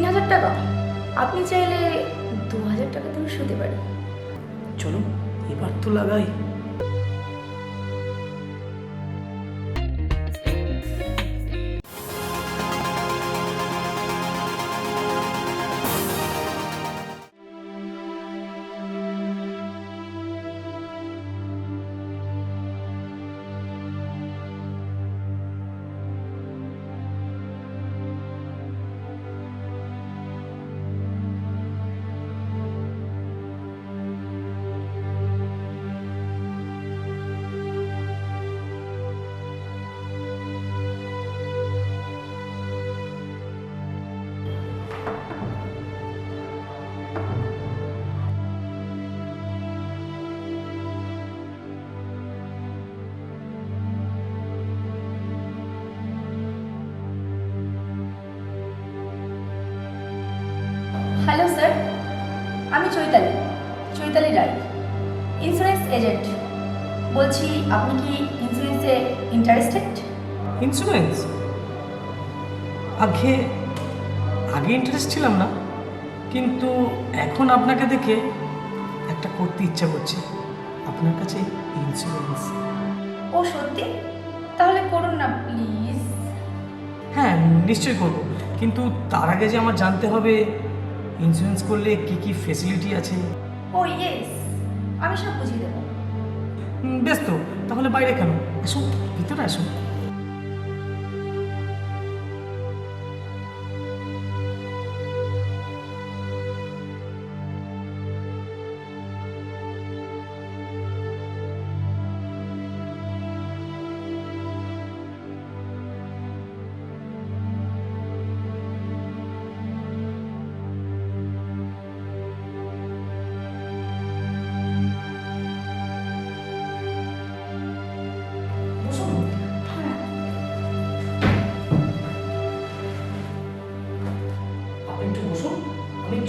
তিন হাজার টাকা? আপনি চাইলে দু হাজার টাকা তুমি শুতে পারেন। চলো এবার তো লাগাই। হ্যালো স্যার আমি চৈতালি। চৈতালি রায়। ইন্স্যুরেন্স এজেন্ট বলছি আপনি কি ইন্স্যুরেন্সে ইন্টারেস্টেড ইন্স্যুরেন্স আগে আগে ইন্টারেস্ট ছিলাম না। কিন্তু এখন আপনাকে দেখে একটা করতে ইচ্ছা করছে। আপনার কাছে ইন্স্যুরেন্স ও সত্যি? তাহলে করুন না প্লিজ হ্যাঁ নিশ্চয়ই করব। কিন্তু তার আগে যে আমার জানতে হবে ইন্স্যুরেন্স করলে কি কি ফেসিলিটি আছে? ও ইয়েস আমি সব বুঝিয়ে দেবো। ব্যস্ত বেশ তো তাহলে বাইরে কেন? আসুন ভিতরে আসুন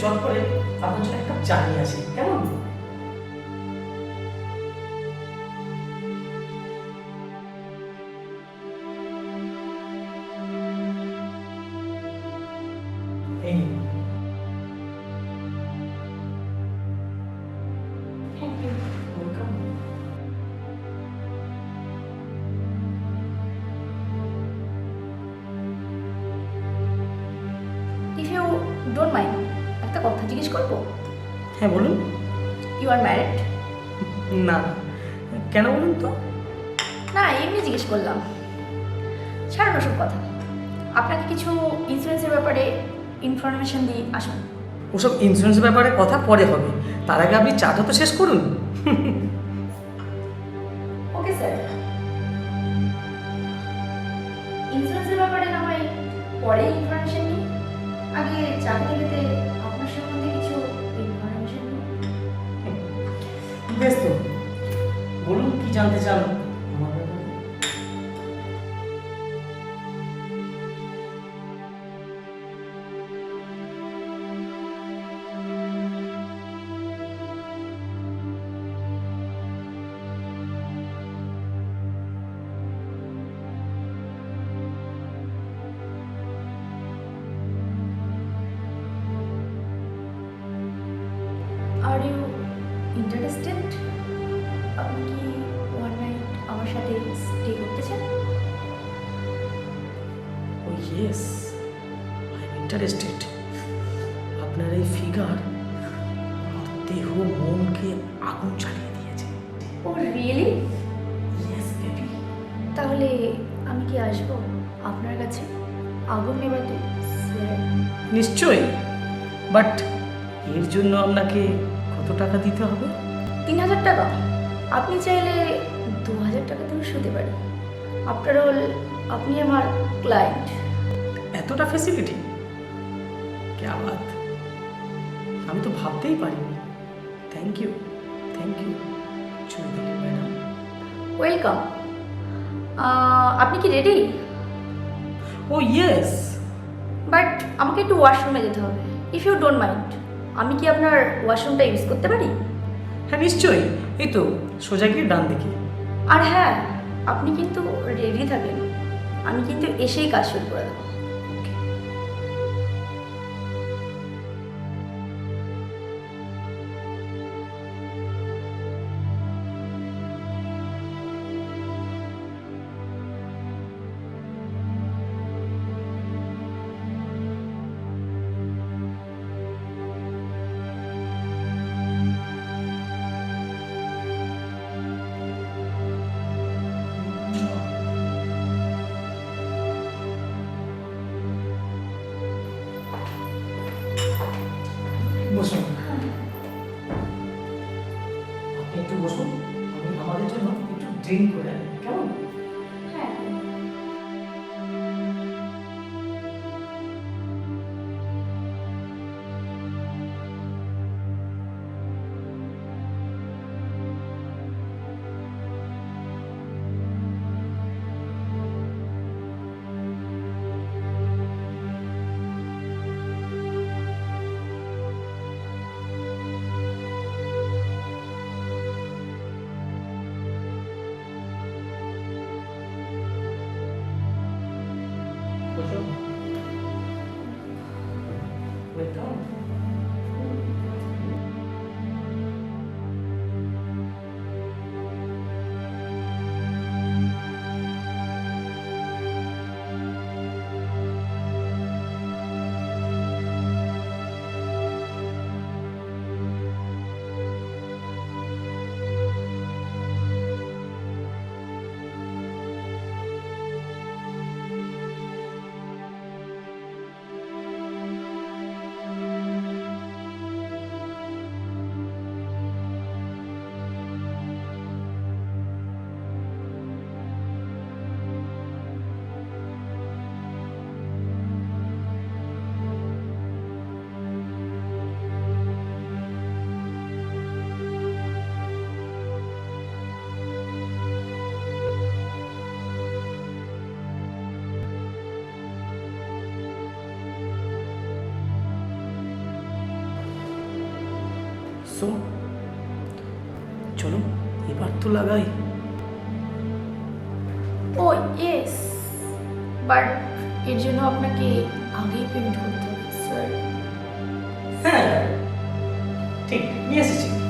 চট করে আপনার জন্য একটা চা নিয়ে আসি। কেমন? ডোন্ট মাইন্ড একটা কথা জিজ্ঞেস করব? হ্যাঁ বলুন। ইউ আর ম্যারিড না। কেন বলুন তো? না এমনি জিজ্ঞেস করলাম। ছাড়ুন ওসব কথা। আপনাকে কিছু ইন্স্যুরেন্সের ব্যাপারে ইনফরমেশন দিই আসুন। ওসব ইন্স্যুরেন্স ব্যাপারে কথা পরে হবে। তার আগে আপনি চাটা তো শেষ করুন। বেশ বলুন কি জানতে চান আমার ব্যাপারে? আর ইউ ইন্টারেস্টেড আপনি কি ওয়ান নাইট আমার সাথে স্টে করতে চান ও ইয়েস আই এম ইন্টারেস্টেড আপনার এই ফিগার আমার দেহ মনকে আগুন চালিয়ে দিয়েছে। ও রিয়েলি ইয়েস বেবি তাহলে আমি কি আসব আপনার কাছে? আগুন নেবাতে নিশ্চয়ই। বাট এর জন্য আপনাকে টাকা দিতে হবে? তিন হাজার টাকা। আপনি চাইলে দু হাজার টাকা তুমি শুতে পারি আফটার অল আপনি আমার ক্লায়েন্ট এতটা ফ্যাসিলিটি ক্যা বাত আমি তো ভাবতেই পারিনি। Thank you thank you Chowdhury madam welcome আপনি কি রেডি ও ইয়েস বাট আমাকে একটু ওয়াশরুমে যেতে হবে। ইফ ইউ ডোন্ট মাইন্ড আমি কি আপনার ওয়াশরুমটা ইউজ করতে পারি? হ্যাঁ নিশ্চয়ই। এই তো সোজা গিয়ে ডান দিকে। আর হ্যাঁ আপনি কিন্তু রেডি থাকেন। আমি কিন্তু এসেই কাজ শুরু করে দেবো। বসুন আপনি একটু বসুন আমি আমাদের জন্য একটু ড্রিঙ্ক করে বসুন ওয়েলকাম সো চলো এবার তো লাগাই। ও ইয়েস বাট এর জন্য আপনাকে আগেই পেমেন্ট করতে হবে স্যার হ্যাঁ ঠিক নিয়ে এসেছি।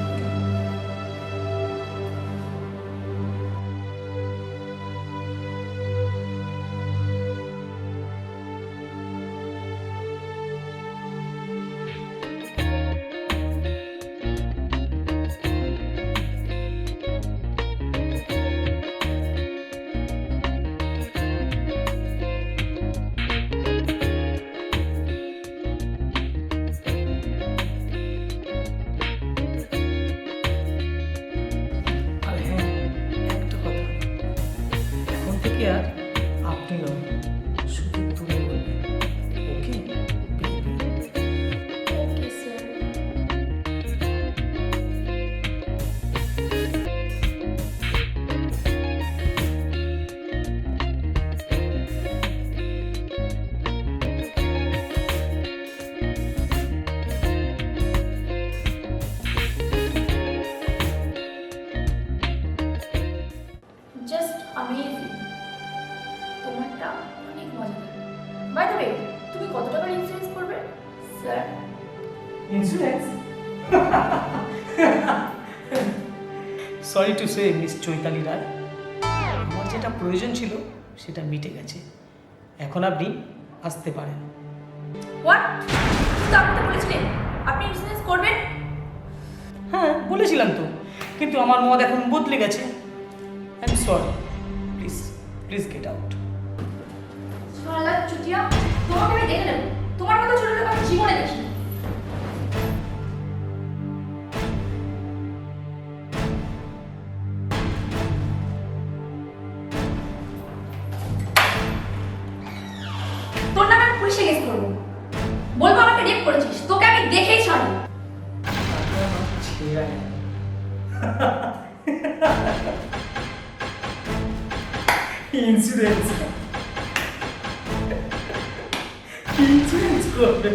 Sorry to say miss Chaitali Roy আমার যেটা প্রয়োজন ছিল সেটা মিটে গেছে। এখন আপনি আসতে পারেন। হোয়াট আপনি বলেছিলেন আপনি ইন্স্যুরেন্স করবেন? হ্যাঁ বলেছিলাম তো। কিন্তু আমার মত এখন বদলে গেছে। I am sorry please please get out শালা চুটিয়া তোমাকে আমি দেখে নেব। তোমার মতো ছোট লোক আমি জীবনে দেখিনি। বলব আমাকে রেপ করেছিস। তোকে আমি দেখেই ছাড়ি ইন্সুরেন্স ইন্সুরেন্স করবে।